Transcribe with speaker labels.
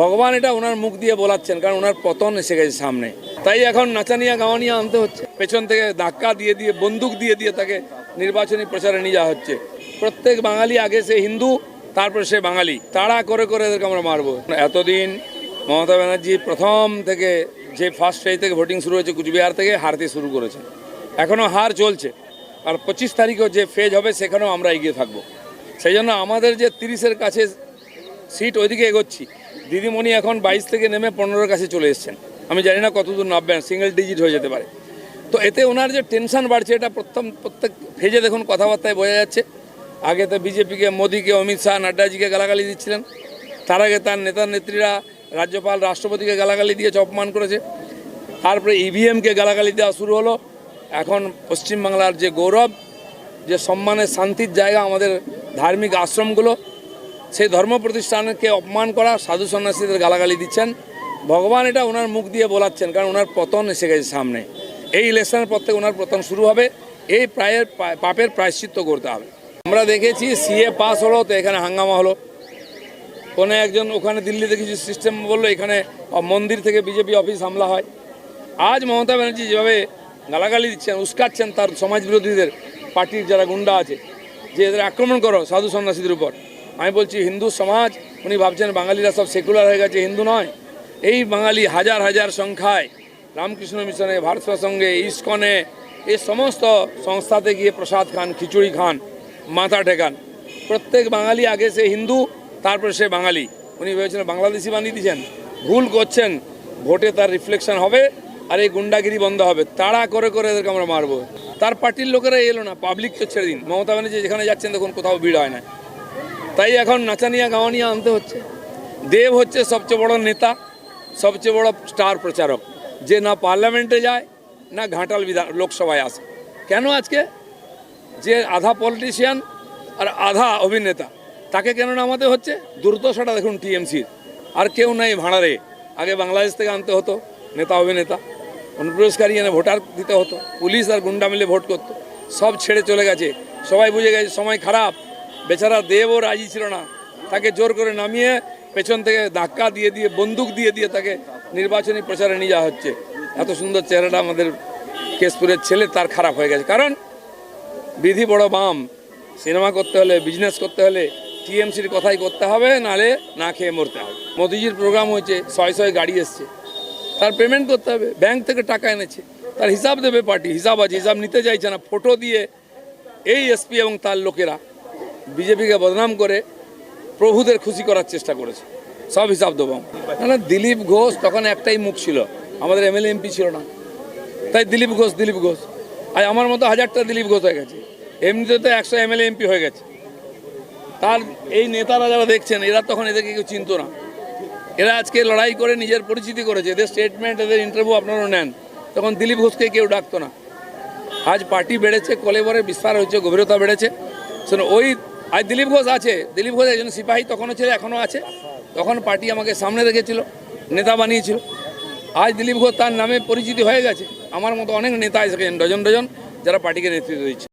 Speaker 1: ভগবান এটা ওনার মুখ দিয়ে বলাচ্ছেন, কারণ ওনার পতন এসে গেছে সামনে। তাই এখন নাচানিয়া গাওয়ানিয়া আনতে হচ্ছে। পেছন থেকে ধাক্কা দিয়ে দিয়ে, বন্দুক দিয়ে দিয়ে তাকে নির্বাচনী প্রচারে নিয়ে যাওয়া হচ্ছে। প্রত্যেক বাঙালি আগে সে হিন্দু, তারপরে সে বাঙালি। তাড়া করে করে এদেরকে আমরা মারবো। এতদিন মমতা ব্যানার্জি প্রথম থেকে যে ফার্স্ট ফেজ থেকে ভোটিং শুরু হয়েছে কুচবিহার থেকে হারতে শুরু করেছে এখনও হার চলছে। আর পঁচিশ তারিখেও যে ফেজ হবে সেখানেও আমরা এগিয়ে থাকব। সেই জন্য আমাদের যে তিরিশের কাছে সিট ওইদিকে এগোচ্ছি। দিদিমণি এখন বাইশ থেকে নেমে পনেরোর কাছে চলে এসেছেন। আমি জানি না কতদূর নামবেন সিঙ্গেল ডিজিট হয়ে যেতে পারে। তো এতে ওনার যে টেনশন বাড়ছে, এটা প্রথম প্রত্যেক ফেজে দেখুন কথাবার্তায় বোঝা যাচ্ছে। আগে তো বিজেপিকে, মোদীকে, অমিত শাহ, নাড্ডাজিকে গালাগালি দিচ্ছিলেন। তার আগে তার নেতা নেত্রীরা রাজ্যপাল, রাষ্ট্রপতিকে গালাগালি দিয়েছে অপমান করেছে। তারপরে ইভিএমকে গালাগালি দেওয়া শুরু হলো। এখন পশ্চিমবাংলার যে গৌরব, যে সম্মানের শান্তির জায়গা আমাদের ধার্মিক আশ্রমগুলো সেই ধর্ম প্রতিষ্ঠানকে অপমান করা সাধু সন্ন্যাসীদের গালাগালি দিচ্ছেন। ভগবান এটা ওনার মুখ দিয়ে বলাচ্ছেন, কারণ ওনার পতন এসে গেছে সামনে। এই ইলেকশনের পর থেকে ওনার পতন শুরু হবে, এই প্রায়ের পাপের প্রায়শ্চিত্ত করতে হবে। আমরা দেখেছি সিএ পাস হলো, তো এখানে হাঙ্গামা হলো। কোনো একজন, ওখানে দিল্লিতে কিছু সিস্টেম বলল, এখানে মন্দির থেকে বিজেপি অফিস হামলা হয়। আজ মমতা ব্যানার্জি যেভাবে গালাগালি দিচ্ছেন, উস্কাচ্ছেন তার সমাজ বিরোধীদের পার্টির যারা গুন্ডা আছে, যে এদের আক্রমণ করো সাধু সন্ন্যাসীদের উপর। আমি বলছি হিন্দু সমাজ, উনি ভাবছেন বাঙালিরা সব সেকুলার হয়ে গেছে, হিন্দু নয়। এই বাঙালি হাজার হাজার সংখ্যায় রামকৃষ্ণ মিশনে, ভারত সঙ্গে ইস্কনে, এই সমস্ত সংস্থাতে গিয়ে প্রসাদ খান, খিচুড়ি খান, মাথা ঠেকান। প্রত্যেক বাঙালি আগে সে হিন্দু, তারপরে সে বাঙালি। উনি ভেবেছিলেন বাংলাদেশি বানিয়ে দিয়েছেন। ভুল করছেন, ভোটে তার রিফ্লেকশন হবে আর এই গুন্ডাগিরি বন্ধ হবে। তাড়া করে করে এদেরকে আমরা মারবো। তার পার্টির লোকেরা এলো না পাবলিক তো ছেড়ে দিন। মমতা ব্যানার্জি যেখানে যাচ্ছেন দেখুন, কোথাও ভিড় হয় না। তাই এখন নাচানিয়া, গাওয়ানিয়া আনতে হচ্ছে। দেব হচ্ছে সবচেয়ে বড় নেতা, সবচেয়ে বড় স্টার প্রচারক। যে না পার্লামেন্টে যায়, না ঘাটাল বিধান, লোকসভায় আসে। কেন আজকে? যে আধা পলিটিশিয়ান আর আধা অভিনেতা, তাকে কেন নামাতে হচ্ছে? দুর্দশাটা দেখুন টিএমসির। আর কেউ নাই ভাড়ারে। আগে বাংলাদেশ থেকে আনতে হতো, নেতা অভিনেতা। অনুপ্রবেশকারী এনে ভোটার দিতে হতো। পুলিশ আর গুন্ডা মিলে ভোট করতো। সব ছেড়ে চলে গেছে। সবাই বুঝে গেছে, সময় খারাপ। বেচারা দেবও রাজি ছিল না। তাকে জোর করে নামিয়ে পেছন থেকে ধাক্কা দিয়ে দিয়ে, বন্দুক দিয়ে দিয়ে তাকে নির্বাচনী প্রচারে নিয়ে যাওয়া হচ্ছে। এত সুন্দর চেহারাটা আমাদের কেশপুরের ছেলে, তার খারাপ হয়ে গেছে। কারণ বিধি বড় বাম। সিনেমা করতে হলে বিজনেস করতে হলে টিএমসির কথাই করতে হবে, নালে না খেয়ে মরতে হবে। মোদিজির প্রোগ্রাম হয়েছে, ছয় ছয় গাড়ি এসছে। তার পেমেন্ট করতে হবে। ব্যাংক থেকে টাকা এনেছে। তার হিসাব দেবে পার্টি হিসাব আছে, হিসাব নিতে চাইছে না। ফটো দিয়ে এই এসপি এবং তার লোকেরা। বিজেপিকে বদনাম করে প্রভুদের খুশি করার চেষ্টা করেছে। সব হিসাব দেবো না না, দিলীপ ঘোষ তখন একটাই মুখ ছিল। আমাদের এমএলএ, এমপি ছিল না। তাই দিলীপ ঘোষ দিলীপ ঘোষ। আর আমার মতো হাজারটা দিলীপ ঘোষ হয়ে গেছে। এমনিতে তো একশো এমএলএ, এমপি হয়ে গেছে। তার এই নেতারা যারা দেখছেন, এরা তখন এদেরকে কেউ চিনত না। এরা আজকে লড়াই করে নিজের পরিচিতি করেছে। এদের স্টেটমেন্ট এদের ইন্টারভিউ আপনারা নেন। তখন দিলীপ ঘোষকে কেউ ডাকতো না। আজ পার্টি বেড়েছে, কলেবরে বিস্তার হয়েছে, গভীরতা বেড়েছে। ওই আজ দিলীপ ঘোষ আছে। দিলীপ ঘোষ একজন সিপাহী, তখনও ছিল, এখনও আছে। তখন পার্টি আমাকে সামনে রেখেছিল, নেতা বানিয়েছিল। আজ দিলীপ ঘোষ তার নামে পরিচিতি হয়ে গেছে। আমার মতো অনেক নেতা এসেছেন, ডজন ডজন, যারা পার্টিকে নেতৃত্ব দিচ্ছে।